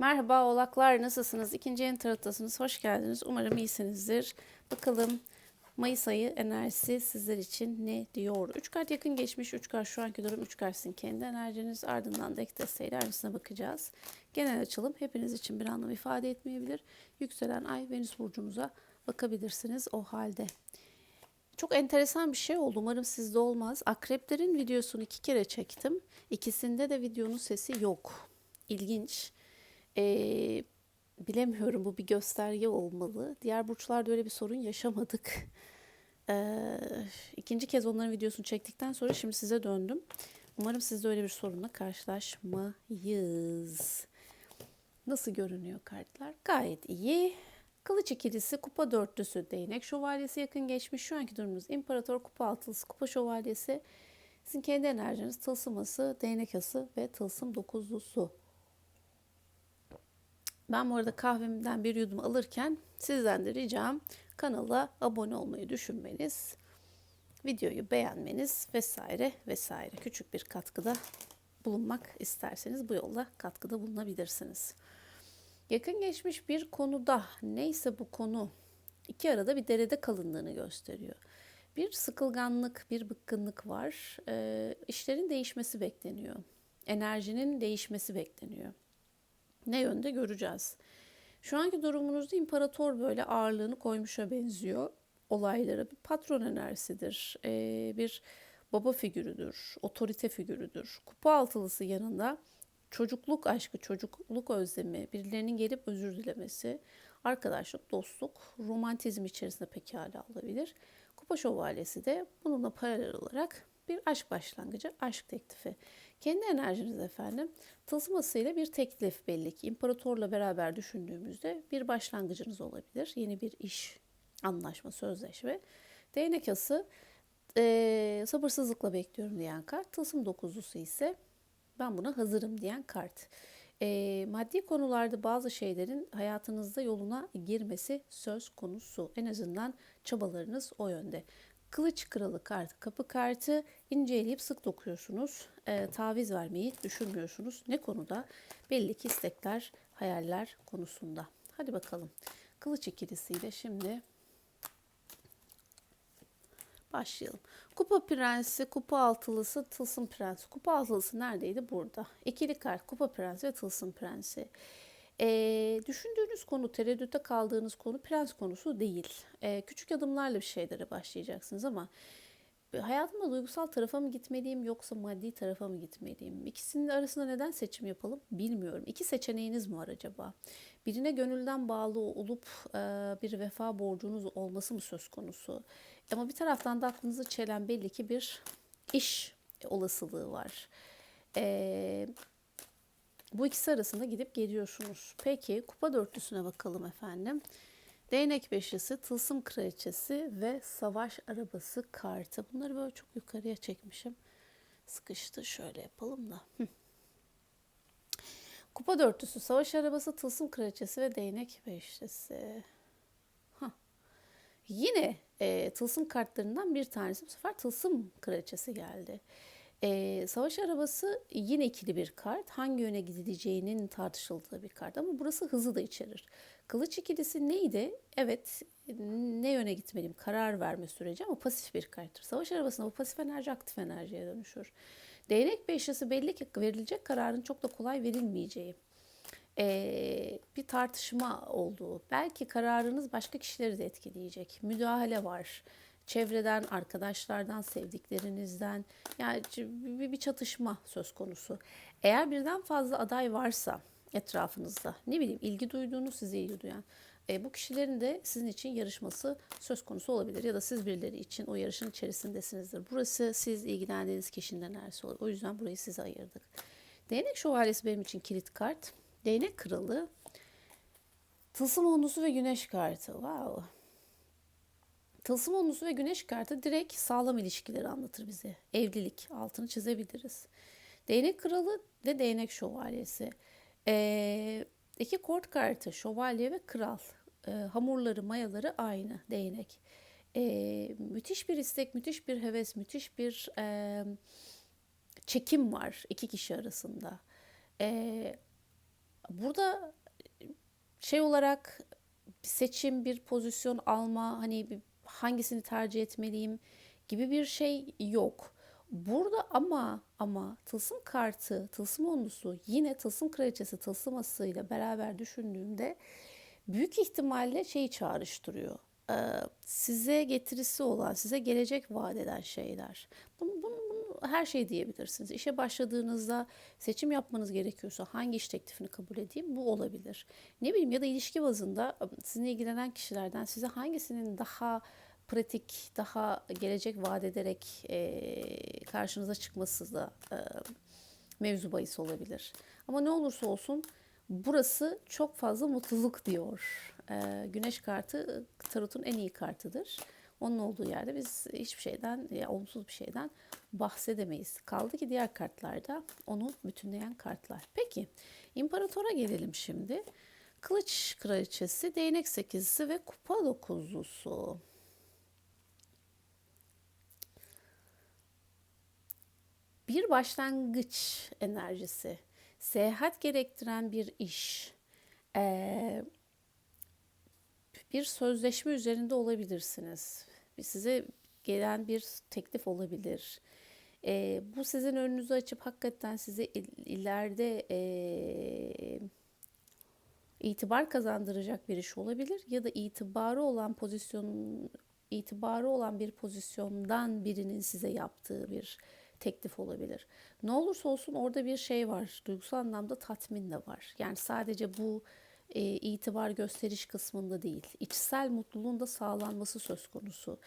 Merhaba oğlaklar nasılsınız? İkinci yeni tarottasınız. Hoş geldiniz. Umarım iyisinizdir. Bakalım Mayıs ayı enerjisi sizler için ne diyor? 3 kart yakın geçmiş, 3 kart şu anki durum, 3 kart sizin kendi enerjiniz. Ardından da ek desteğiyle aynısına bakacağız. Genel açılım hepiniz için bir anlam ifade etmeyebilir. Yükselen ay Venüs burcunuza bakabilirsiniz o halde. Çok enteresan bir şey oldu. Umarım sizde olmaz. Akreplerin videosunu iki kere çektim. İkisinde de videonun sesi yok. İlginç. Ee, bilemiyorum bu bir gösterge olmalı. Diğer burçlarda öyle bir sorun yaşamadık. Ee, ikinci kez onların videosunu çektikten sonra şimdi size döndüm. Umarım siz de öyle bir sorunla karşılaşmayız. Nasıl görünüyor kartlar? Gayet iyi. Kılıç ikilisi, kupa dörtlüsü, değnek şövalyesi yakın geçmiş. Şu anki durumunuz imparator, kupa altılısı, kupa şövalyesi. Sizin kendi enerjiniz tılsıması, değnek ası ve tılsım dokuzlusu. Ben bu arada kahvemden bir yudum alırken sizden de ricam kanala abone olmayı düşünmeniz, videoyu beğenmeniz vesaire vesaire küçük bir katkıda bulunmak isterseniz bu yolla katkıda bulunabilirsiniz. Yakın geçmiş bir konuda neyse bu konu iki arada bir derede kalındığını gösteriyor. Bir sıkılganlık, bir bıkkınlık var. E, işlerin değişmesi bekleniyor. Enerjinin değişmesi bekleniyor. Ne yönde göreceğiz. Şu anki durumunuzda imparator böyle ağırlığını koymuşa benziyor olaylara. Bir patron enerjisidir, e, bir baba figürüdür, otorite figürüdür. Kupa altılısı yanında çocukluk aşkı, çocukluk özlemi, birilerinin gelip özür dilemesi, arkadaşlık, dostluk, romantizm içerisinde pekala olabilir. Kupa şövalyesi de bununla paralel olarak bir aşk başlangıcı, aşk teklifi. Kendi enerjiniz efendim tılsımasıyla bir teklif belli ki imparatorla beraber düşündüğümüzde bir başlangıcınız olabilir. Yeni bir iş, anlaşma, sözleşme. Değnek ası e, sabırsızlıkla bekliyorum diyen kart. Tılsım dokuzlusu ise ben buna hazırım diyen kart. E, maddi konularda bazı şeylerin hayatınızda yoluna girmesi söz konusu. En azından çabalarınız o yönde. Kılıç kralı kartı, kapı kartı inceleyip sık dokuyorsunuz. E, taviz vermeyi düşünmüyorsunuz. Ne konuda? Belli ki istekler, hayaller konusunda. Hadi bakalım. Kılıç ikilisiyle şimdi başlayalım. Kupa prensi, kupa altılısı, tılsım prensi. Kupa altılısı neredeydi? Burada. İkili kart, kupa prensi ve tılsım prensi. E, düşündüğünüz konu, tereddütte kaldığınız konu prens konusu değil. E, küçük adımlarla bir şeylere başlayacaksınız ama hayatımda duygusal tarafa mı gitmeliyim yoksa maddi tarafa mı gitmeliyim? İkisinin arasında neden seçim yapalım bilmiyorum. İki seçeneğiniz mi var acaba? Birine gönülden bağlı olup bir vefa borcunuz olması mı söz konusu? Ama bir taraftan da aklınızı çelen belli ki bir iş olasılığı var. Eee bu ikisi arasında gidip geliyorsunuz. Peki kupa dörtlüsüne bakalım efendim. Değnek beşlisi, tılsım kraliçesi ve savaş arabası kartı. Bunları böyle çok yukarıya çekmişim. Sıkıştı. Şöyle yapalım da. Kupa dörtlüsü, savaş arabası, tılsım kraliçesi ve değnek beşlisi. Hah. Yine e, tılsım kartlarından bir tanesi bu sefer tılsım kraliçesi geldi. Ee, savaş arabası yine ikili bir kart. Hangi yöne gidileceğinin tartışıldığı bir kart ama burası hızı da içerir. Kılıç ikilisi neydi? Evet ne yöne gitmeliyim karar verme süreci ama pasif bir karttır. Savaş arabasında bu pasif enerji aktif enerjiye dönüşür. Değnek beşlisi belli ki verilecek kararın çok da kolay verilmeyeceği. Ee, bir tartışma olduğu. Belki kararınız başka kişileri de etkileyecek. Müdahale var çevreden, arkadaşlardan, sevdiklerinizden yani bir, çatışma söz konusu. Eğer birden fazla aday varsa etrafınızda ne bileyim ilgi duyduğunuz size ilgi duyan e, bu kişilerin de sizin için yarışması söz konusu olabilir ya da siz birileri için o yarışın içerisindesinizdir. Burası siz ilgilendiğiniz kişinin enerjisi olur. O yüzden burayı size ayırdık. Değnek şövalyesi benim için kilit kart. Değnek kralı, tılsım onlusu ve güneş kartı. Wow. Tılsım onlusu ve güneş kartı direkt sağlam ilişkileri anlatır bize. Evlilik altını çizebiliriz. Değnek kralı ve değnek şövalyesi. Ee, iki kort kartı şövalye ve kral. Ee, hamurları mayaları aynı değnek. Ee, müthiş bir istek, müthiş bir heves, müthiş bir e, çekim var iki kişi arasında. Ee, Burada şey olarak seçim, bir pozisyon alma, hani bir- hangisini tercih etmeliyim gibi bir şey yok. Burada ama ama tılsım kartı, tılsım onlusu yine tılsım kraliçesi tılsım asıyla beraber düşündüğümde büyük ihtimalle şeyi çağrıştırıyor. Ee, size getirisi olan, size gelecek vaat eden şeyler. Bunu, bunu, her şey diyebilirsiniz. İşe başladığınızda seçim yapmanız gerekiyorsa hangi iş teklifini kabul edeyim bu olabilir. Ne bileyim ya da ilişki bazında sizinle ilgilenen kişilerden size hangisinin daha pratik, daha gelecek vaat ederek eee, karşınıza çıkması da eee, mevzu bahis olabilir. Ama ne olursa olsun burası çok fazla mutluluk diyor. Eee, güneş kartı tarotun en iyi kartıdır. Onun olduğu yerde biz hiçbir şeyden, ya olumsuz bir şeyden bahsedemeyiz. Kaldı ki diğer kartlarda onu bütünleyen kartlar. Peki, imparatora gelelim şimdi. Kılıç kraliçesi, değnek sekizlisi ve kupa dokuzlusu. Bir başlangıç enerjisi, seyahat gerektiren bir iş, eee, bir sözleşme üzerinde olabilirsiniz. Size gelen bir teklif olabilir. Eee, bu sizin önünüzü açıp hakikaten size il- ileride eee, itibar kazandıracak bir iş olabilir ya da itibarı olan pozisyon itibarı olan bir pozisyondan birinin size yaptığı bir teklif olabilir. Ne olursa olsun orada bir şey var. Duygusal anlamda tatmin de var. Yani sadece bu e, itibar gösteriş kısmında değil. İçsel mutluluğun da sağlanması söz konusu.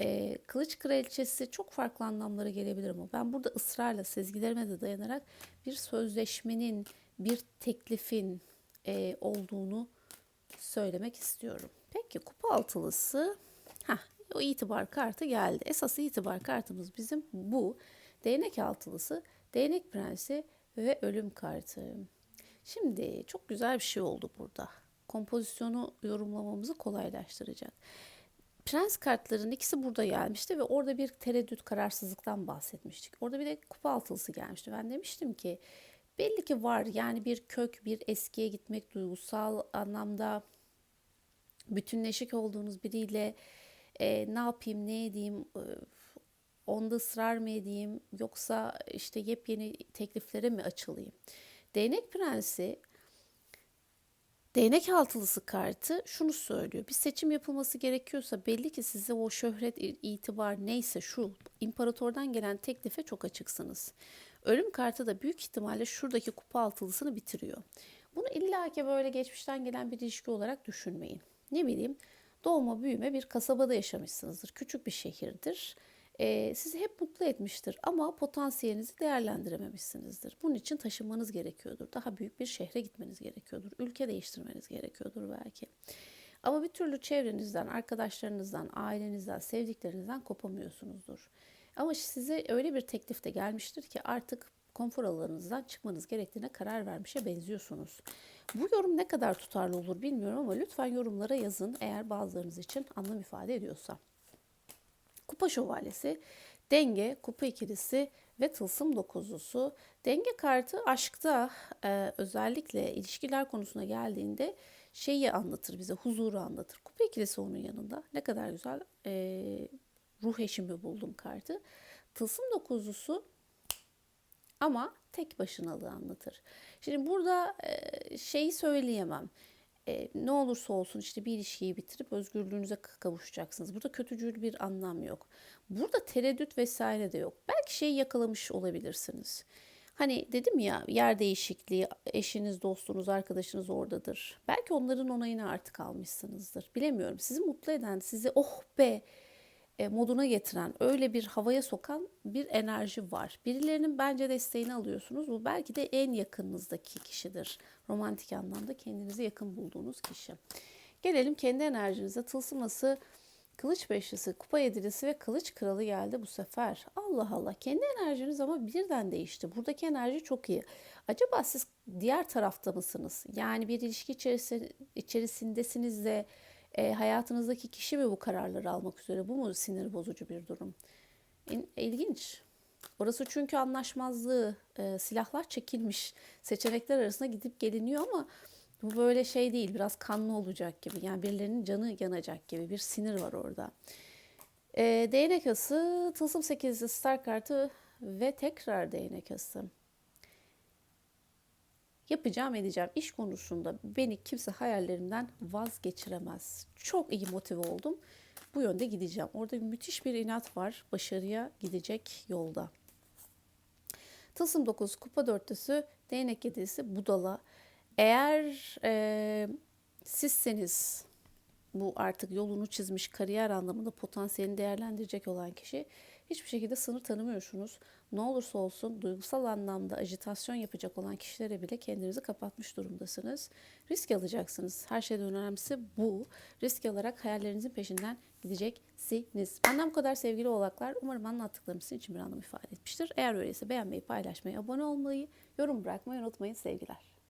E, Kılıç Kraliçesi çok farklı anlamlara gelebilir ama ben burada ısrarla sezgilerime de dayanarak bir sözleşmenin, bir teklifin e, olduğunu söylemek istiyorum. Peki kupa altılısı, ha o itibar kartı geldi. Esas itibar kartımız bizim bu. Değnek altılısı, değnek prensi ve ölüm kartı. Şimdi çok güzel bir şey oldu burada. Kompozisyonu yorumlamamızı kolaylaştıracak. Prens kartlarının ikisi burada gelmişti ve orada bir tereddüt, kararsızlıktan bahsetmiştik. Orada bir de kupa altılısı gelmişti. Ben demiştim ki belli ki var yani bir kök, bir eskiye gitmek duygusal anlamda bütünleşik olduğunuz biriyle e, ne yapayım, ne edeyim, e, onda ısrar mı edeyim yoksa işte yepyeni tekliflere mi açılayım? Değnek Prensi Değnek altılısı kartı şunu söylüyor. Bir seçim yapılması gerekiyorsa belli ki size o şöhret, itibar neyse şu imparatordan gelen teklife çok açıksınız. Ölüm kartı da büyük ihtimalle şuradaki kupa altılısını bitiriyor. Bunu illaki böyle geçmişten gelen bir ilişki olarak düşünmeyin. Ne bileyim doğma büyüme bir kasabada yaşamışsınızdır. Küçük bir şehirdir. Ee, sizi hep mutlu etmiştir ama potansiyelinizi değerlendirememişsinizdir. Bunun için taşınmanız gerekiyordur. Daha büyük bir şehre gitmeniz gerekiyordur. Ülke değiştirmeniz gerekiyordur belki. Ama bir türlü çevrenizden, arkadaşlarınızdan, ailenizden, sevdiklerinizden kopamıyorsunuzdur. Ama size öyle bir teklif de gelmiştir ki artık konfor alanınızdan çıkmanız gerektiğine karar vermişe benziyorsunuz. Bu yorum ne kadar tutarlı olur bilmiyorum ama lütfen yorumlara yazın eğer bazılarınız için anlam ifade ediyorsa. Kupa şövalyesi, denge, kupa ikilisi ve tılsım dokuzlusu. Denge kartı aşkta e, özellikle ilişkiler konusuna geldiğinde şeyi anlatır bize, huzuru anlatır. Kupa ikilisi onun yanında. Ne kadar güzel e, ruh eşimi buldum kartı. Tılsım dokuzlusu ama tek başınalığı anlatır. Şimdi burada e, şeyi söyleyemem. E, ne olursa olsun işte bir ilişkiyi bitirip özgürlüğünüze kavuşacaksınız. Burada kötücül bir anlam yok. Burada tereddüt vesaire de yok. Belki şeyi yakalamış olabilirsiniz. Hani dedim ya yer değişikliği, eşiniz, dostunuz, arkadaşınız oradadır. Belki onların onayını artık almışsınızdır. Bilemiyorum. Sizi mutlu eden, sizi oh be e, moduna getiren, öyle bir havaya sokan bir enerji var. Birilerinin bence desteğini alıyorsunuz. Bu belki de en yakınınızdaki kişidir. Romantik anlamda kendinizi yakın bulduğunuz kişi. Gelelim kendi enerjinize. Tılsıması, kılıç beşlisi, kupa yedilisi ve kılıç kralı geldi bu sefer. Allah Allah. Kendi enerjiniz ama birden değişti. Buradaki enerji çok iyi. Acaba siz diğer tarafta mısınız? Yani bir ilişki içerisi, içerisindesiniz de e, hayatınızdaki kişi mi bu kararları almak üzere? Bu mu sinir bozucu bir durum? İlginç. Orası çünkü anlaşmazlığı, e, silahlar çekilmiş. Seçenekler arasında gidip geliniyor ama bu böyle şey değil. Biraz kanlı olacak gibi. Yani birilerinin canı yanacak gibi bir sinir var orada. E, değnek ası, tılsım 8'li star kartı ve tekrar değnek ası. Yapacağım edeceğim iş konusunda beni kimse hayallerimden vazgeçiremez. Çok iyi motive oldum. Bu yönde gideceğim. Orada müthiş bir inat var. Başarıya gidecek yolda. Tılsım 9 kupa dörtlüsü değnek yedisi budala. Eğer e, sizseniz bu artık yolunu çizmiş kariyer anlamında potansiyelini değerlendirecek olan kişi hiçbir şekilde sınır tanımıyorsunuz. Ne olursa olsun duygusal anlamda ajitasyon yapacak olan kişilere bile kendinizi kapatmış durumdasınız. Risk alacaksınız. Her şeyden önemlisi bu. Risk alarak hayallerinizin peşinden gideceksiniz. Benden bu kadar sevgili oğlaklar. Umarım anlattıklarım sizin için bir anlam ifade etmiştir. Eğer öyleyse beğenmeyi, paylaşmayı, abone olmayı, yorum bırakmayı unutmayın sevgiler.